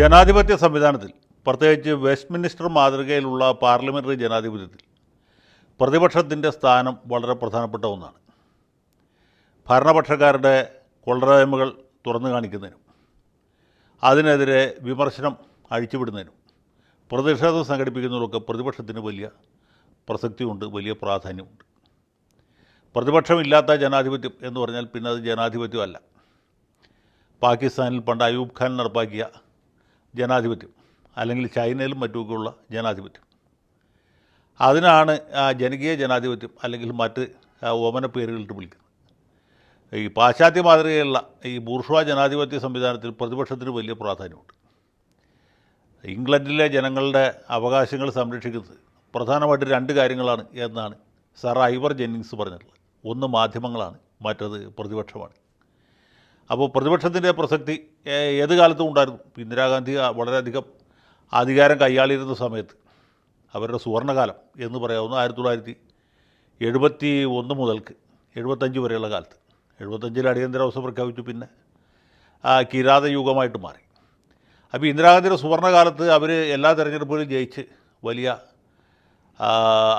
ജനാധിപത്യ സംവിധാനത്തിൽ പ്രത്യേകിച്ച് വെസ്റ്റ്മിനിസ്റ്റർ മാതൃകയിലുള്ള പാർലമെന്ററി ജനാധിപത്യത്തിൽ പ്രതിപക്ഷത്തിന്റെ സ്ഥാനം വളരെ പ്രധാനപ്പെട്ട ഒന്നാണ്. ഭരണപക്ഷക്കാരുടെ കൊള്ളരായ്മകൾ തുറന്നു കാണിക്കുന്നതിനും അതിനെതിരെ വിമർശനം അഴിച്ചുവിടുന്നതിനും പ്രതിഷേധം സംഘടിപ്പിക്കുന്നതിനൊക്കെ പ്രതിപക്ഷത്തിന് വലിയ പ്രസക്തിയുണ്ട് വലിയ പ്രാധാന്യമുണ്ട്. പ്രതിപക്ഷമില്ലാത്ത ജനാധിപത്യം എന്ന് പറഞ്ഞാൽ പിന്നെ അത് ജനാധിപത്യമല്ല. പാകിസ്ഥാനിൽ പണ്ട് അയൂബ് ഖാൻ നടപ്പാക്കിയ ജനാധിപത്യം അല്ലെങ്കിൽ ചൈനയിലും മറ്റുമൊക്കെയുള്ള ജനാധിപത്യം. അതിനാണ് ആ ജനകീയ ജനാധിപത്യം അല്ലെങ്കിൽ മറ്റ് ഓമന പേരുകളിട്ട് വിളിക്കുന്നത്. ഈ പാശ്ചാത്യ മാതൃകയുള്ള ഈ ബൂർഷ്വ ജനാധിപത്യ സംവിധാനത്തിൽ പ്രതിപക്ഷത്തിന് വലിയ പ്രാധാന്യമുണ്ട്. ഇംഗ്ലണ്ടിലെ ജനങ്ങളുടെ അവകാശങ്ങൾ സംരക്ഷിക്കുന്നത് പ്രധാനമായിട്ട് രണ്ട് കാര്യങ്ങളാണ് എന്നാണ് സർ ഐവർ ജെന്നിങ്സ് പറഞ്ഞിട്ടുള്ളത്. ഒന്ന് മാധ്യമങ്ങളാണ് മറ്റത് പ്രതിപക്ഷമാണ്. അപ്പോൾ പ്രതിപക്ഷത്തിന്റെ പ്രസക്തി ഏത് കാലത്തും ഉണ്ടായിരുന്നു. ഇന്ദിരാഗാന്ധി വളരെയധികം അധികാരം കൈയാളിയിരുന്ന സമയത്ത് അവരുടെ സുവർണകാലം എന്ന് പറയാവുന്ന ആയിരത്തി തൊള്ളായിരത്തി എഴുപത്തി ഒന്ന് മുതൽക്ക് എഴുപത്തഞ്ച് വരെയുള്ള കാലത്ത്. എഴുപത്തഞ്ചിൽ അടിയന്തരാവസ്ഥ പ്രഖ്യാപിച്ചു പിന്നെ കിരാത യുഗമായിട്ട് മാറി. അപ്പോൾ ഇന്ദിരാഗാന്ധിയുടെ സുവർണകാലത്ത് അവർ എല്ലാ തെരഞ്ഞെടുപ്പുകളിലും ജയിച്ച് വലിയ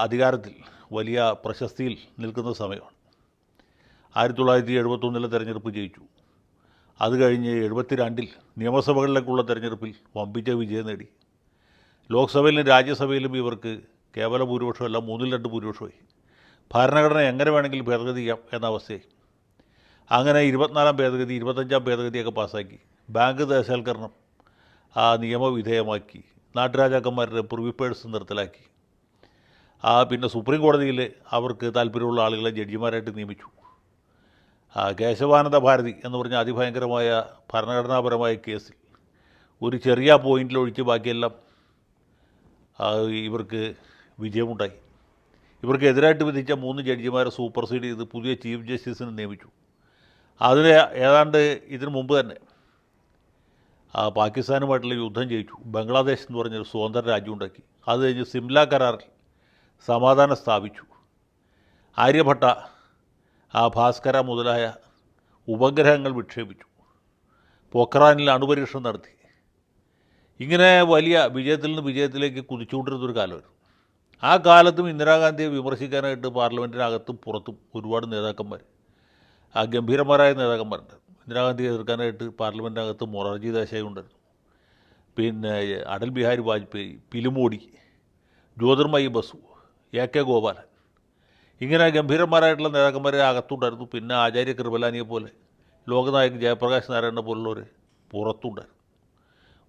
അധികാരത്തിൽ വലിയ പ്രശസ്തിയിൽ നിൽക്കുന്ന സമയമാണ്. ആയിരത്തി തൊള്ളായിരത്തി എഴുപത്തൊന്നിലെ തെരഞ്ഞെടുപ്പ് ജയിച്ചു. അത് കഴിഞ്ഞ് എഴുപത്തി രണ്ടിൽ നിയമസഭകളിലേക്കുള്ള തെരഞ്ഞെടുപ്പിൽ വമ്പിച്ച വിജയം നേടി. ലോക്സഭയിലും രാജ്യസഭയിലും ഇവർക്ക് കേവല ഭൂരിപക്ഷമല്ല മൂന്നിൽ രണ്ട് ഭൂരിപക്ഷമായി. ഭരണഘടന എങ്ങനെ വേണമെങ്കിലും ഭേദഗതി ചെയ്യാം എന്ന അവസ്ഥയായി. അങ്ങനെ ഇരുപത്തിനാലാം ഭേദഗതി ഇരുപത്തഞ്ചാം ഭേദഗതിയൊക്കെ പാസ്സാക്കി. ബാങ്ക് ദേശവൽക്കരണം ആ നിയമവിധേയമാക്കി. നാട്ടുരാജാക്കന്മാരുടെ പ്രിവിപ്പേഴ്സ് നിർത്തലാക്കി. ആ പിന്നെ സുപ്രീം കോടതിയിൽ അവർക്ക് താല്പര്യമുള്ള ആളുകളെ ജഡ്ജിമാരായിട്ട് നിയമിച്ചു. കേശവാനന്ദ ഭാരതി എന്ന് പറഞ്ഞ അതിഭയങ്കരമായ ഭരണഘടനാപരമായ കേസിൽ ഒരു ചെറിയ പോയിന്റിൽ ഒഴിച്ച് ബാക്കിയെല്ലാം ഇവർക്ക് വിജയമുണ്ടായി. ഇവർക്ക് എതിരായിട്ട് വിധിച്ച മൂന്ന് ജഡ്ജിമാരെ സൂപ്പർസീഡ് ചെയ്ത് പുതിയ ചീഫ് ജസ്റ്റിസിനെ നിയമിച്ചു. അതിന് ഏതാണ്ട് ഇതിനു മുമ്പ് തന്നെ പാകിസ്ഥാനുമായിട്ടുള്ള യുദ്ധം ജയിച്ചു. ബംഗ്ലാദേശ് എന്ന് പറഞ്ഞൊരു സ്വതന്ത്ര രാജ്യം ഉണ്ടാക്കി അത് കഴിഞ്ഞ് സിംല കരാറിൽ സമാധാനം സ്ഥാപിച്ചു. ആര്യഭട്ട ആ ഭാസ്കര മുതലായ ഉപഗ്രഹങ്ങൾ വിക്ഷേപിച്ചു. പൊക്രാനിൽ അണുപരീക്ഷണം നടത്തി. ഇങ്ങനെ വലിയ വിജയത്തിൽ നിന്ന് വിജയത്തിലേക്ക് കുതിച്ചുകൊണ്ടിരുന്നൊരു കാലമായിരുന്നു ആ കാലത്തും ഇന്ദിരാഗാന്ധിയെ വിമർശിക്കാനായിട്ട് പാർലമെന്റിനകത്തും പുറത്തും ഒരുപാട് നേതാക്കന്മാർ ആ ഗംഭീരന്മാരായ നേതാക്കന്മാരുണ്ട്. ഇന്ദിരാഗാന്ധിയെ എതിർക്കാനായിട്ട് പാർലമെന്റിനകത്ത് മൊറാർജി ദേശായി ഉണ്ടായിരുന്നു. പിന്നെ അടൽ ബിഹാരി വാജ്പേയി പിലുമോടി ജ്യോതിർമയി ബസു എ കെ ഗോപാലൻ ഇങ്ങനെ ഗംഭീരന്മാരായിട്ടുള്ള നേതാക്കന്മാരെ അകത്തുണ്ടായിരുന്നു. പിന്നെ ആചാര്യ കൃപലാനിയെ പോലെ ലോകനായകൻ ജയപ്രകാശ് നാരായണനെ പോലുള്ളവർ പുറത്തുണ്ടായിരുന്നു.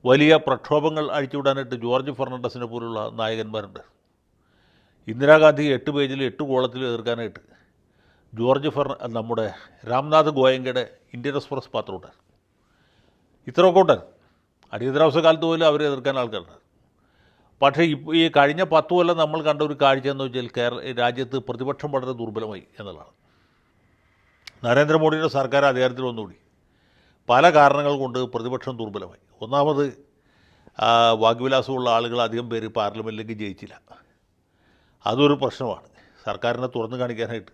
വലിയ പ്രക്ഷോഭങ്ങൾ അഴിച്ചുവിടാനായിട്ട് ജോർജ് ഫെർണാണ്ടസിനെ പോലുള്ള നായകന്മാരുണ്ട്. ഇന്ദിരാഗാന്ധി എട്ട് പേജിൽ എട്ട് കോളത്തിൽ എതിർക്കാനായിട്ട് ജോർജ് ഫെർണ നമ്മുടെ രാംനാഥ് ഗോയങ്കയുടെ ഇന്ത്യൻ എക്സ്പ്രസ് പാത്രം ഉണ്ടായിരുന്നു ഇത്രയൊക്കെ ഉണ്ടായിരുന്നു അടിയന്തരാവസ്ഥ കാലത്ത് പോലും അവരെ എതിർക്കാൻ ആൾക്കാരുണ്ട് പക്ഷേ ഇപ്പോൾ ഈ കഴിഞ്ഞ പത്ത് കൊല്ലം നമ്മൾ കണ്ട ഒരു കാഴ്ച എന്ന് വെച്ചാൽ കേരള രാജ്യത്ത് പ്രതിപക്ഷം വളരെ ദുർബലമായി എന്നുള്ളതാണ്. നരേന്ദ്രമോദിയുടെ സർക്കാർ അധികാരത്തിൽ വന്നുകൂടി പല കാരണങ്ങൾ കൊണ്ട് പ്രതിപക്ഷം ദുർബലമായി. ഒന്നാമത് വാഗ്വിലാസമുള്ള ആളുകൾ അധികം പേര് പാർലമെന്റിലേക്ക് ജയിച്ചില്ല. അതൊരു പ്രശ്നമാണ്. സർക്കാരിനെ തുറന്നു കാണിക്കാനായിട്ട്.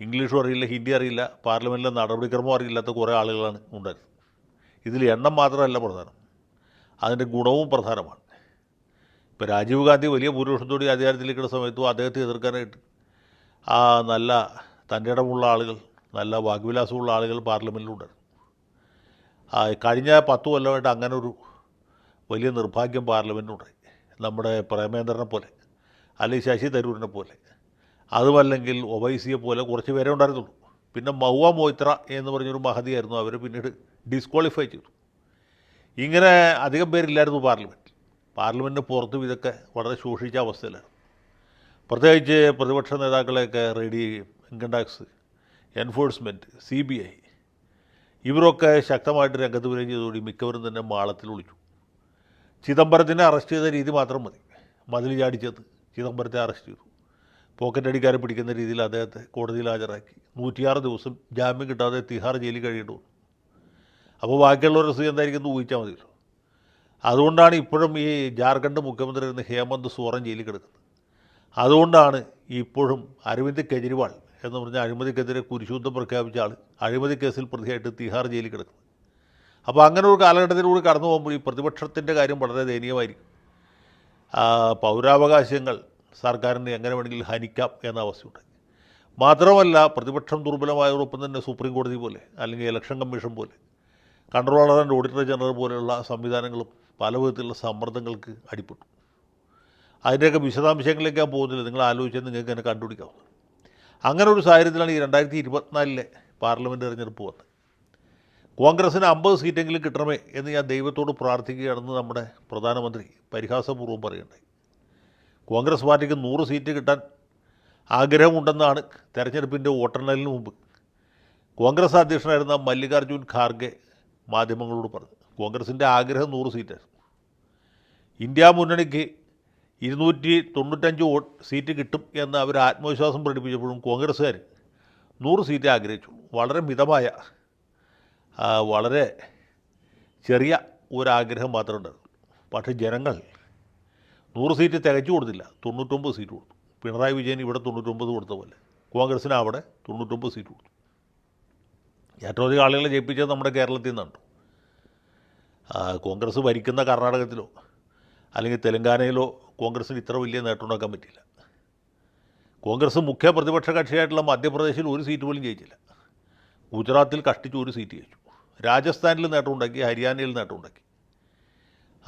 ഇംഗ്ലീഷും അറിയില്ല ഹിന്ദി അറിയില്ല പാർലമെന്റിലെ നടപടിക്രമം അറിയില്ലാത്ത കുറേ ആളുകളാണ് ഉണ്ടായിരുന്നത്. ഇതിൽ എണ്ണം മാത്രമല്ല പ്രധാനം. അതിന്റെ ഗുണവും പ്രധാനമാണ്. ഇപ്പോൾ രാജീവ് ഗാന്ധി വലിയ ഭൂരിപക്ഷത്തോടെ അധികാരത്തിലിരിക്കുന്ന സമയത്തും അദ്ദേഹത്തെ എതിർക്കാനായിട്ട് ആ നല്ല തന്റെ ഇടമുള്ള ആളുകൾ നല്ല വാഗ്വിലാസമുള്ള ആളുകൾ പാർലമെന്റിലുണ്ടായിരുന്നു കഴിഞ്ഞ പത്ത് കൊല്ലമായിട്ട് അങ്ങനെ ഒരു വലിയ നിർഭാഗ്യം പാർലമെന്റിനുണ്ടായി നമ്മുടെ പ്രേമേന്ദ്രനെ പോലെ അല്ലെങ്കിൽ ശശി തരൂരിനെ പോലെ. അതുമല്ലെങ്കിൽ ഒവൈസിയെ പോലെ കുറച്ച് പേരെ ഉണ്ടായിരുന്നുള്ളൂ. പിന്നെ മൗവ മോയിത്ര എന്ന് പറഞ്ഞൊരു മഹതിയായിരുന്നു. അവർ പിന്നീട് ഡിസ്ക്വാളിഫൈ ചെയ്തു. ഇങ്ങനെ അധികം പേരില്ലായിരുന്നു പാർലമെന്റിൽ പാർലമെന്റിന് പുറത്തും ഇതൊക്കെ വളരെ ശോഷിച്ച അവസ്ഥയിലാണ്. പ്രത്യേകിച്ച് പ്രതിപക്ഷ നേതാക്കളെയൊക്കെ ready income tax enforcement C B I ഇവരൊക്കെ ശക്തമായിട്ട് രംഗത്ത് വരികയും ചെയ്തോടി മിക്കവരും തന്നെ മാളത്തിൽ ഒളിച്ചു. ചിദംബരത്തിനെ അറസ്റ്റ് ചെയ്ത രീതി മാത്രം മതി. മതിൽ ചാടിച്ചത് ചിദംബരത്തെ അറസ്റ്റ് ചെയ്തു. പോക്കറ്റ് അടിക്കാരെ പിടിക്കുന്ന രീതിയിൽ അദ്ദേഹത്തെ കോടതിയിൽ ഹാജരാക്കി. നൂറ്റിയാറ് ദിവസം ജാമ്യം കിട്ടാതെ തിഹാർ ജയിലിൽ കഴിയേണ്ടി വന്നു. അപ്പോൾ ബാക്കിയുള്ളവരുടെ സ്ഥിതി എന്തായിരിക്കും എന്ന് ഊഹിച്ചാൽ മതിയല്ലോ. അതുകൊണ്ടാണ് ഇപ്പോഴും ഈ ജാർഖണ്ഡ് മുഖ്യമന്ത്രി ഇരുന്ന് ഹേമന്ത് സോറൻ ജയിലിൽ കിടക്കുന്നത്. അതുകൊണ്ടാണ് ഇപ്പോഴും അരവിന്ദ് കെജ്രിവാൾ എന്ന് പറഞ്ഞ അഴിമതിക്കെതിരെ കുരിശുദ്ധം പ്രഖ്യാപിച്ച ആൾ അഴിമതി കേസിൽ പ്രതിയായിട്ട് തിഹാർ ജയിലിൽ കിടക്കുന്നത്. അപ്പോൾ അങ്ങനെ ഒരു കാലഘട്ടത്തിലൂടെ കടന്നു പോകുമ്പോൾ ഈ പ്രതിപക്ഷത്തിന്റെ കാര്യം വളരെ ദയനീയമായിരിക്കും. പൗരാവകാശങ്ങൾ സർക്കാരിനെ എങ്ങനെ വേണമെങ്കിലും ഹനിക്കാം എന്ന അവസ്ഥയുണ്ട്. മാത്രമല്ല പ്രതിപക്ഷം ദുർബലമായതോടൊപ്പം തന്നെ സുപ്രീം കോടതി പോലെ അല്ലെങ്കിൽ ഇലക്ഷൻ കമ്മീഷൻ പോലെ കൺട്രോളർ ആൻഡ് ഓഡിറ്റർ ജനറൽ പോലെയുള്ള സംവിധാനങ്ങളും പല വിധത്തിലുള്ള സമ്മർദ്ദങ്ങൾക്ക് അടിപ്പെട്ടു. അതിന്റെയൊക്കെ വിശദാംശങ്ങളിലേക്ക് ഞാൻ പോകുന്നില്ല. നിങ്ങൾ ആലോചിച്ചാൽ നിങ്ങൾക്ക് തന്നെ കണ്ടുപിടിക്കാവുന്നത് അങ്ങനെ ഒരു സാഹചര്യത്തിലാണ് ഈ രണ്ടായിരത്തി ഇരുപത്തിനാലിലെ പാർലമെന്റ് തെരഞ്ഞെടുപ്പ് വന്നത്. കോൺഗ്രസ്സിന് അമ്പത് സീറ്റെങ്കിലും കിട്ടണമേ എന്ന് ഞാൻ ദൈവത്തോട് പ്രാർത്ഥിക്കുകയാണെന്ന് നമ്മുടെ പ്രധാനമന്ത്രി പരിഹാസപൂർവം പറയുന്നുണ്ട് കോൺഗ്രസ് പാർട്ടിക്ക് നൂറ് സീറ്റ് കിട്ടാൻ ആഗ്രഹമുണ്ടെന്നാണ് തെരഞ്ഞെടുപ്പിന്റെ വോട്ടെണ്ണലിന് മുമ്പ് കോൺഗ്രസ് അധ്യക്ഷനായിരുന്ന മല്ലികാർജുൻ ഖാർഗെ മാധ്യമങ്ങളോട് പറഞ്ഞു കോൺഗ്രസിന്റെ ആഗ്രഹം നൂറ് സീറ്റ് ഇന്ത്യ മുന്നണിക്ക് ഇരുന്നൂറ്റി തൊണ്ണൂറ്റഞ്ച് വോട്ട് സീറ്റ് കിട്ടും എന്ന് അവർ ആത്മവിശ്വാസം പ്രകടിപ്പിച്ചപ്പോഴും കോൺഗ്രസ്സുകാർ നൂറ് സീറ്റ് ആഗ്രഹിച്ചു വളരെ മിതമായ വളരെ ചെറിയ ഒരാഗ്രഹം മാത്രമേ ഉണ്ടായിരുന്നു പക്ഷേ ജനങ്ങൾ നൂറ് സീറ്റ് തികച്ചു കൊടുത്തില്ല. തൊണ്ണൂറ്റൊമ്പത് സീറ്റ് കൊടുത്തു. പിണറായി വിജയൻ ഇവിടെ തൊണ്ണൂറ്റൊമ്പത് കൊടുത്ത പോലെ. കോൺഗ്രസ്സിന് അവിടെ തൊണ്ണൂറ്റൊമ്പത് സീറ്റ് കൊടുത്തു. ഏറ്റവും അധികം ആളുകളെ ജയിപ്പിച്ചത് നമ്മുടെ കേരളത്തിൽ നിന്നാണ് ആ, കോൺഗ്രസ് ഭരിക്കുന്ന കർണാടകത്തിലോ അല്ലെങ്കിൽ തെലങ്കാനയിലോ കോൺഗ്രസ്സിന് ഇത്ര വലിയ നേട്ടം ഉണ്ടാക്കാൻ പറ്റില്ല. കോൺഗ്രസ് മുഖ്യ പ്രതിപക്ഷ കക്ഷിയായിട്ടുള്ള മധ്യപ്രദേശിൽ ഒരു സീറ്റ് പോലും ജയിച്ചില്ല. ഗുജറാത്തിൽ കഷ്ടിച്ച് ഒരു സീറ്റ് ജയിച്ചു. രാജസ്ഥാനിൽ നേട്ടമുണ്ടാക്കി ഹരിയാനയിൽ നേട്ടമുണ്ടാക്കി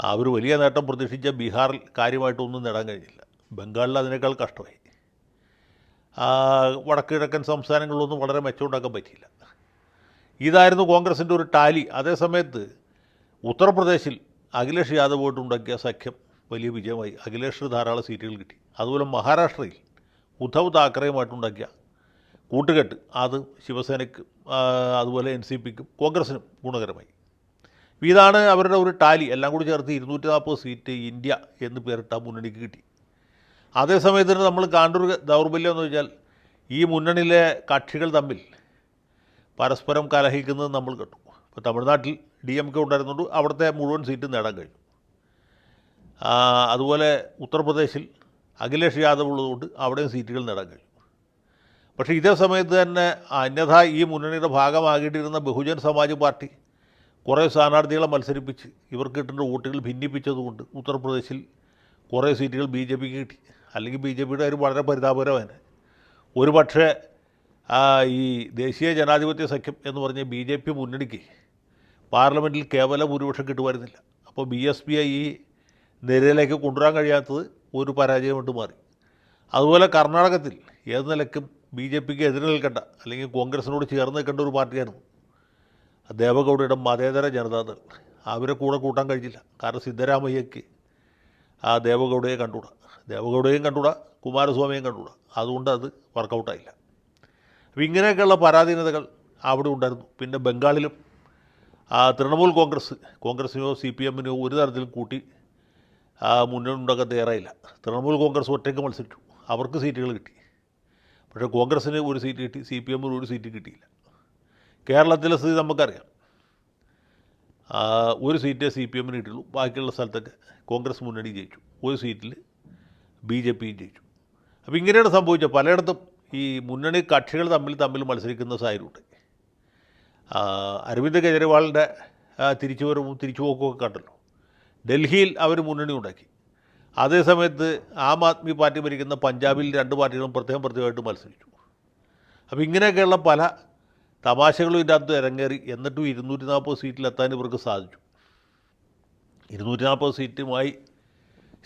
അവർ വലിയ നേട്ടം പ്രതീക്ഷിച്ച ബീഹാറിൽ കാര്യമായിട്ടൊന്നും നേടാൻ കഴിഞ്ഞില്ല. ബംഗാളിൽ അതിനേക്കാൾ കഷ്ടമായി. ആ, വടക്ക് കിഴക്കൻ സംസ്ഥാനങ്ങളിലൊന്നും വളരെ മെച്ചമുണ്ടാക്കാൻ പറ്റിയില്ല. ഇതായിരുന്നു കോൺഗ്രസിന്റെ ഒരു ടാലി. അതേ സമയത്ത് ഉത്തർപ്രദേശിൽ അഖിലേഷ് യാദവ് ആയിട്ട് ഉണ്ടാക്കിയ സഖ്യം വലിയ വിജയമായി. അഖിലേഷിന് ധാരാളം സീറ്റുകൾ കിട്ടി. അതുപോലെ മഹാരാഷ്ട്രയിൽ ഉദ്ധവ് താക്കറെയുമായിട്ടുണ്ടാക്കിയ കൂട്ടുകെട്ട് അത് ശിവസേനയ്ക്ക് അതുപോലെ എൻ സി പിക്കും കോൺഗ്രസിനും ഗുണകരമായി. ഇതാണ് അവരുടെ ഒരു ടാലി. എല്ലാം കൂടി ചേർത്ത് ഇരുന്നൂറ്റി നാൽപ്പത് സീറ്റ് ഇന്ത്യ എന്ന് പേരിട്ട മുന്നണിക്ക് കിട്ടി. അതേസമയത്തിന് നമ്മൾ കാണൊരു ദൗർബല്യം എന്ന് വെച്ചാൽ ഈ മുന്നണിയിലെ കക്ഷികൾ തമ്മിൽ പരസ്പരം കലഹിക്കുന്നത് നമ്മൾ കണ്ടു. ഇപ്പോൾ തമിഴ്നാട്ടിൽ ഡി എം കെ ഉണ്ടായിരുന്നുകൊണ്ട് അവിടുത്തെ മുഴുവൻ സീറ്റും നേടാൻ കഴിഞ്ഞു. അതുപോലെ ഉത്തർപ്രദേശിൽ അഖിലേഷ് യാദവ് ഉള്ളതുകൊണ്ട് അവിടെയും സീറ്റുകൾ നേടാൻ കഴിഞ്ഞു. പക്ഷേ ഇതേ സമയത്ത് തന്നെ അന്യഥ ഈ മുന്നണിയുടെ ഭാഗമാകേണ്ടിയിരുന്ന ബഹുജൻ സമാജ് പാർട്ടി കുറേ സ്ഥാനാർത്ഥികളെ മത്സരിപ്പിച്ച് ഇവർക്ക് കിട്ടേണ്ട വോട്ടുകൾ ഭിന്നിപ്പിച്ചതുകൊണ്ട് ഉത്തർപ്രദേശിൽ കുറേ സീറ്റുകൾ ബി ജെ പിക്ക് കിട്ടി. അല്ലെങ്കിൽ ബി ജെ പിയുടെ കാര്യം വളരെ പരിതാപകരമാണ് ഒരു പക്ഷേ ഈ ദേശീയ ജനാധിപത്യ സഖ്യം എന്ന് പറഞ്ഞ ബി ജെ പി മുന്നണിക്ക് പാർലമെന്റിൽ കേവല ഭൂരിപക്ഷം കിട്ടുമായിരുന്നില്ല. അപ്പോൾ ബി എസ് പി ഈ നിരയിലേക്ക് കൊണ്ടുവരാൻ കഴിയാത്തത് ഒരു പരാജയമായിട്ട് മാറി. അതുപോലെ കർണാടകത്തിൽ ഏത് നിലയ്ക്കും ബി ജെ പിക്ക് എതിരെ നിൽക്കേണ്ട അല്ലെങ്കിൽ കോൺഗ്രസിനോട് ചേർന്ന് നിൽക്കേണ്ട ഒരു പാർട്ടിയായിരുന്നു ദേവഗൗഡയുടെ മതേതര ജനതാദൾ. അവരെ കൂടെ കൂട്ടാൻ കഴിഞ്ഞില്ല. കാരണം സിദ്ധരാമയ്യക്ക് ആ ദേവഗൗഡയെ കണ്ടുകൂടാ. ദേവഗൗഡയും കണ്ടുകൂടാ കുമാരസ്വാമിയെയും കണ്ടുകൂടാ. അതുകൊണ്ട് അത് വർക്കൗട്ടായില്ല അപ്പോൾ ഇങ്ങനെയൊക്കെയുള്ള പരാധീനതകൾ അവിടെ ഉണ്ടായിരുന്നു. പിന്നെ ബംഗാളിലും തൃണമൂൽ കോൺഗ്രസ് കോൺഗ്രസിനോ സി പി എമ്മിനോ ഒരു തരത്തിലും കൂട്ടി ഉണ്ടാക്കാൻ തയ്യാറായില്ല. തൃണമൂൽ കോൺഗ്രസ് ഒറ്റയ്ക്ക് മത്സരിച്ചു. അവർക്ക് സീറ്റുകൾ കിട്ടി. പക്ഷേ കോൺഗ്രസ്സിന് ഒരു സീറ്റ് കിട്ടി സി പി എമ്മിന് ഒരു സീറ്റ് കിട്ടിയില്ല. കേരളത്തിലെ സ്ഥിതി നമുക്കറിയാം. ഒരു സീറ്റേ സി പി എമ്മിന് കിട്ടുള്ളൂ ബാക്കിയുള്ള സ്ഥലത്തൊക്കെ കോൺഗ്രസ് മുന്നണി ജയിച്ചു. ഒരു സീറ്റിൽ ബി ജെ പിയും ജയിച്ചു. അപ്പോൾ ഇങ്ങനെയാണ് സംഭവിച്ചത്. പലയിടത്തും ഈ മുന്നണി കക്ഷികൾ തമ്മിൽ തമ്മിൽ മത്സരിക്കുന്ന സാഹചര്യമുണ്ട് അരവിന്ദ് കെജ്രിവാളിന്റെ തിരിച്ചുവരവും തിരിച്ചുപോക്കുമൊക്കെ കണ്ടല്ലോ. ഡൽഹിയിൽ അവർ മുന്നണി ഉണ്ടാക്കി. അതേസമയത്ത് ആം ആദ്മി പാർട്ടി ഭരിക്കുന്ന പഞ്ചാബിൽ രണ്ട് പാർട്ടികളും പ്രത്യേകം പ്രത്യേകമായിട്ട് മത്സരിച്ചു. അപ്പോൾ ഇങ്ങനെയൊക്കെയുള്ള പല തമാശകളും ഇതിന്റെ അകത്ത് ഇറങ്ങേറി എന്നിട്ടും ഇരുന്നൂറ്റി നാൽപ്പത് സീറ്റിലെത്താൻ ഇവർക്ക് സാധിച്ചു. ഇരുന്നൂറ്റി നാൽപ്പത് സീറ്റുമായി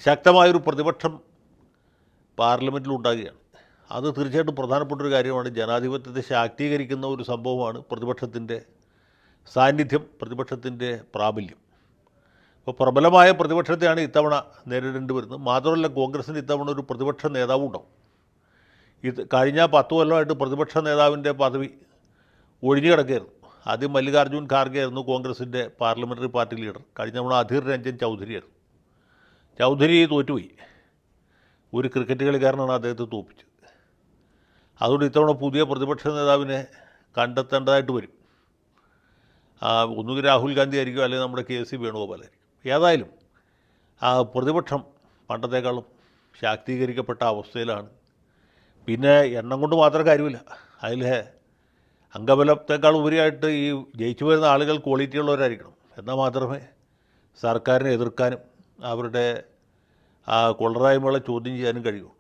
ശക്തമായൊരു പ്രതിപക്ഷം പാർലമെന്റിൽ ഉണ്ടാകുകയാണ്. അത് തീർച്ചയായിട്ടും പ്രധാനപ്പെട്ട ഒരു കാര്യമാണ്. ജനാധിപത്യത്തെ ശാക്തീകരിക്കുന്ന ഒരു സംഭവമാണ് പ്രതിപക്ഷത്തിന്റെ സാന്നിധ്യം പ്രതിപക്ഷത്തിന്റെ പ്രാബല്യം. ഇപ്പോൾ പ്രബലമായ പ്രതിപക്ഷത്തെയാണ് ഇത്തവണ നേരിടേണ്ടി വരുന്നത്. മാത്രമല്ല കോൺഗ്രസിന് ഇത്തവണ ഒരു പ്രതിപക്ഷ നേതാവ് ഉണ്ടാവും. ഇത് കഴിഞ്ഞ പത്ത് കൊല്ലമായിട്ട് പ്രതിപക്ഷ നേതാവിന്റെ പദവി ഒഴിഞ്ഞു കിടക്കുകയായിരുന്നു. ആദ്യം മല്ലികാർജുൻ ഖാർഗെ ആയിരുന്നു കോൺഗ്രസിന്റെ പാർലമെന്ററി പാർട്ടി ലീഡർ. കഴിഞ്ഞ തവണ അധീർ രഞ്ജൻ ചൗധരിയായിരുന്നു ചൗധരി തോറ്റുപോയി. ഒരു ക്രിക്കറ്റ് കളിക്കാരനാണ് അദ്ദേഹത്തെ തോപ്പിച്ചത്. അതുകൊണ്ട് ഇത്തവണ പുതിയ പ്രതിപക്ഷ നേതാവിനെ കണ്ടെത്തേണ്ടതായിട്ട് വരും. ഒന്നുകിൽ രാഹുൽ ഗാന്ധി ആയിരിക്കും അല്ലെങ്കിൽ നമ്മുടെ കെ സി വേണുഗോപാലായിരിക്കും ഏതായാലും ആ പ്രതിപക്ഷം പണ്ടത്തേക്കാളും ശാക്തീകരിക്കപ്പെട്ട അവസ്ഥയിലാണ്. പിന്നെ എണ്ണം കൊണ്ട് മാത്രം കാര്യമില്ല. അതിൽ അംഗബലത്തെക്കാൾ ഉപരിയായിട്ട് ഈ ജയിച്ചു വരുന്ന ആളുകൾ ക്വാളിറ്റി ഉള്ളവരായിരിക്കണം. എന്നാൽ മാത്രമേ സർക്കാരിനെ എതിർക്കാനും അവരുടെ ആ കൊള്ളരായ്മകളെ ചോദ്യം ചെയ്യാനും കഴിയൂ.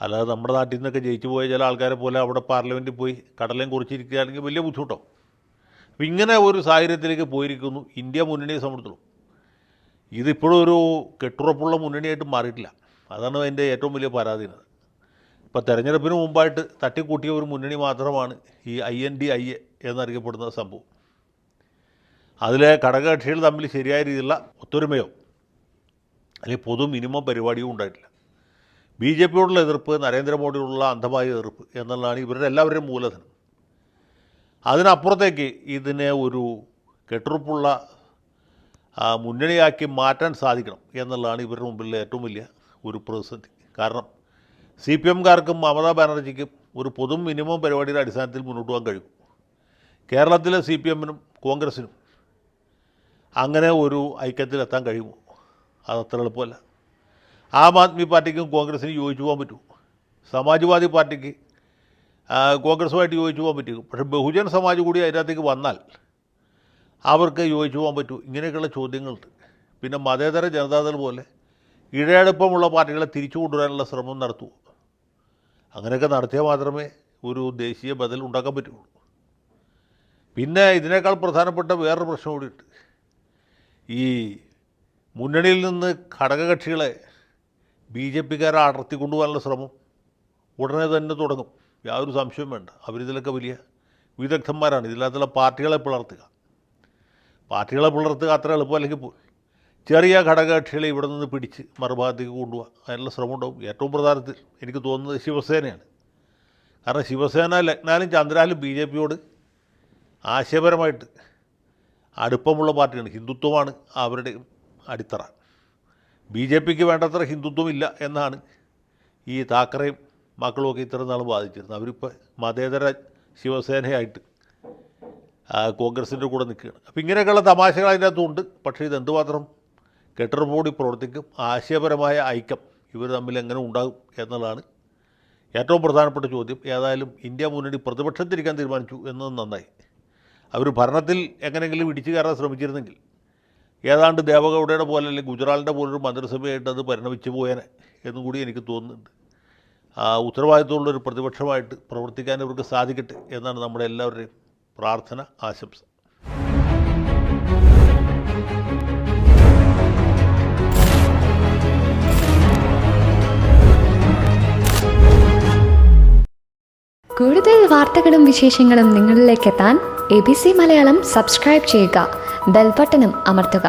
അല്ലാതെ നമ്മുടെ നാട്ടിൽ നിന്നൊക്കെ ജയിച്ചു പോയ ചില ആൾക്കാരെ പോലെ അവിടെ പാർലമെന്റിൽ പോയി കടലേം കുറിച്ചിരിക്കുകയാണെങ്കിൽ വലിയ ബുദ്ധിമുട്ടോ അപ്പം ഇങ്ങനെ ഒരു സാഹചര്യത്തിലേക്ക് പോയിരിക്കുന്നു. ഇന്ത്യ മുന്നണിയെ സംബന്ധിച്ചിടത്തോളം. ഇതിപ്പോഴും ഒരു കെട്ടുറപ്പുള്ള മുന്നണിയായിട്ട് മാറിയിട്ടില്ല. അതാണ് അതിന്റെ ഏറ്റവും വലിയ പരാധീനത. ഇപ്പോൾ തെരഞ്ഞെടുപ്പിന് മുമ്പായിട്ട് തട്ടിക്കൂട്ടിയ ഒരു മുന്നണി മാത്രമാണ് ഈ I N D I A എന്നറിയപ്പെടുന്ന സംഭവം. അതിലെ ഘടകകക്ഷികൾ തമ്മിൽ ശരിയായ രീതിയിലുള്ള ഒത്തൊരുമയോ അല്ലെങ്കിൽ പൊതു മിനിമം പരിപാടിയോ ഉണ്ടായിട്ടില്ല. ബി ജെ പിയോടുള്ള എതിർപ്പ് നരേന്ദ്രമോദിയോടുള്ള അന്ധമായ എതിർപ്പ് എന്നുള്ളതാണ് ഇവരുടെ എല്ലാവരുടെയും മൂലധനം. അതിനപ്പുറത്തേക്ക് ഇതിനെ ഒരു കെട്ടുറപ്പുള്ള മുന്നണിയാക്കി മാറ്റാൻ സാധിക്കണം എന്നുള്ളതാണ് ഇവരുടെ മുമ്പിലെ ഏറ്റവും വലിയ ഒരു പ്രതിസന്ധി. കാരണം സി പി എംകാർക്കും മമതാ ബാനർജിക്കും ഒരു പൊതു മിനിമം പരിപാടിയുടെ അടിസ്ഥാനത്തിൽ മുന്നോട്ട് പോകാൻ കഴിയും. കേരളത്തിലെ സി പി എമ്മിനും കോൺഗ്രസിനും അങ്ങനെ ഒരു ഐക്യത്തിലെത്താൻ കഴിയുമോ? അതത്ര എളുപ്പമല്ല. ആം ആദ്മി പാർട്ടിക്കും കോൺഗ്രസിന് യോജിച്ചു പോകാൻ പറ്റുമോ? സമാജ്വാദി പാർട്ടിക്ക് കോൺഗ്രസുമായിട്ട് യോജിച്ചു പോകാൻ പറ്റും പക്ഷേ ബഹുജൻ സമാജ് കൂടി അതിനകത്തേക്ക് വന്നാൽ അവർക്ക് യോജിച്ചു പോകാൻ പറ്റൂ ഇങ്ങനെയൊക്കെയുള്ള ചോദ്യങ്ങളുണ്ട്. പിന്നെ മതേതര ജനതാദൾ പോലെ ഇഴയടുപ്പമുള്ള പാർട്ടികളെ തിരിച്ചു കൊണ്ടുവരാനുള്ള ശ്രമം നടത്തൂ അങ്ങനെയൊക്കെ നടത്തിയാൽ മാത്രമേ ഒരു ദേശീയ ബദൽ ഉണ്ടാക്കാൻ പറ്റുള്ളൂ. പിന്നെ ഇതിനേക്കാൾ പ്രധാനപ്പെട്ട വേറൊരു പ്രശ്നം കൂടിയുണ്ട്. ഈ മുന്നണിയിൽ നിന്ന് ഘടകകക്ഷികളെ ബി ജെ പിക്കാരെ അടർത്തി കൊണ്ടുപോകാനുള്ള ശ്രമം ഉടനെ തന്നെ തുടങ്ങും. യാതൊരു സംശയവും വേണ്ട. അവരിതിലൊക്കെ വലിയ വിദഗ്ധന്മാരാണ്. ഇതിനകത്തുള്ള പാർട്ടികളെ പിളർത്തുക. പാർട്ടികളെ പിളർത്തുക അത്ര എളുപ്പമല്ലെങ്കിൽ പോയി. ചെറിയ ഘടകകക്ഷികളെ ഇവിടെ നിന്ന് പിടിച്ച് മറുഭാഗത്തേക്ക് കൊണ്ടുപോകാം അതിനുള്ള ശ്രമം ഉണ്ടാവും ഏറ്റവും പ്രധാനത്തിൽ എനിക്ക് തോന്നുന്നത് ശിവസേനയാണ്. കാരണം ശിവസേന ലഗ്നാലും ചന്ദ്രാലും ബി ജെ പിയോട് ആശയപരമായിട്ട് അടുപ്പമുള്ള പാർട്ടിയാണ്. ഹിന്ദുത്വമാണ് അവരുടെ അടിത്തറ. ബി ജെ പിക്ക് വേണ്ടത്ര ഹിന്ദുത്വമില്ല എന്നാണ് ഈ താക്കറയും മക്കളുമൊക്കെ ഇത്ര നാൾ ബാധിച്ചിരുന്നത് അവരിപ്പോൾ മതേതര ശിവസേനയായിട്ട് കോൺഗ്രസിന്റെ കൂടെ നിൽക്കുകയാണ്. അപ്പോൾ ഇങ്ങനെയൊക്കെയുള്ള തമാശകൾ അതിനകത്തുണ്ട്. പക്ഷേ ഇത് എന്തുമാത്രം കെട്ടുറപ്പോടി പ്രവർത്തിക്കും ആശയപരമായ ഐക്യം ഇവർ തമ്മിൽ എങ്ങനെ ഉണ്ടാകും എന്നുള്ളതാണ് ഏറ്റവും പ്രധാനപ്പെട്ട ചോദ്യം. ഏതായാലും ഇന്ത്യ മുന്നണി പ്രതിപക്ഷത്തിരിക്കാൻ തീരുമാനിച്ചു എന്നത് നന്നായി. അവർ ഭരണത്തിൽ എങ്ങനെയെങ്കിലും ഇടിച്ചു കയറാൻ ശ്രമിച്ചിരുന്നെങ്കിൽ ഏതാണ്ട് ദേവഗൗഡയുടെ പോലെ അല്ലെങ്കിൽ ഗുജറാളിന്റെ പോലൊരു മന്ത്രിസഭയായിട്ട് അത് പരിണമിച്ചു പോയേനെ എന്നും കൂടി എനിക്ക് തോന്നുന്നുണ്ട്. ആ ഉത്തരവാദിത്തമുള്ളൊരു പ്രതിപക്ഷമായിട്ട് പ്രവർത്തിക്കാൻ ഇവർക്ക് സാധിക്കട്ടെ എന്നാണ് നമ്മുടെ എല്ലാവരുടെയും പ്രാർത്ഥന ആശംസ. കൂടുതൽ വാർത്തകളും വിശേഷങ്ങളും നിങ്ങളിലേക്ക് എത്താൻ A B C Malayalam subscribe ചെയ്യുക. ബെൽബട്ടനും അമർത്തുക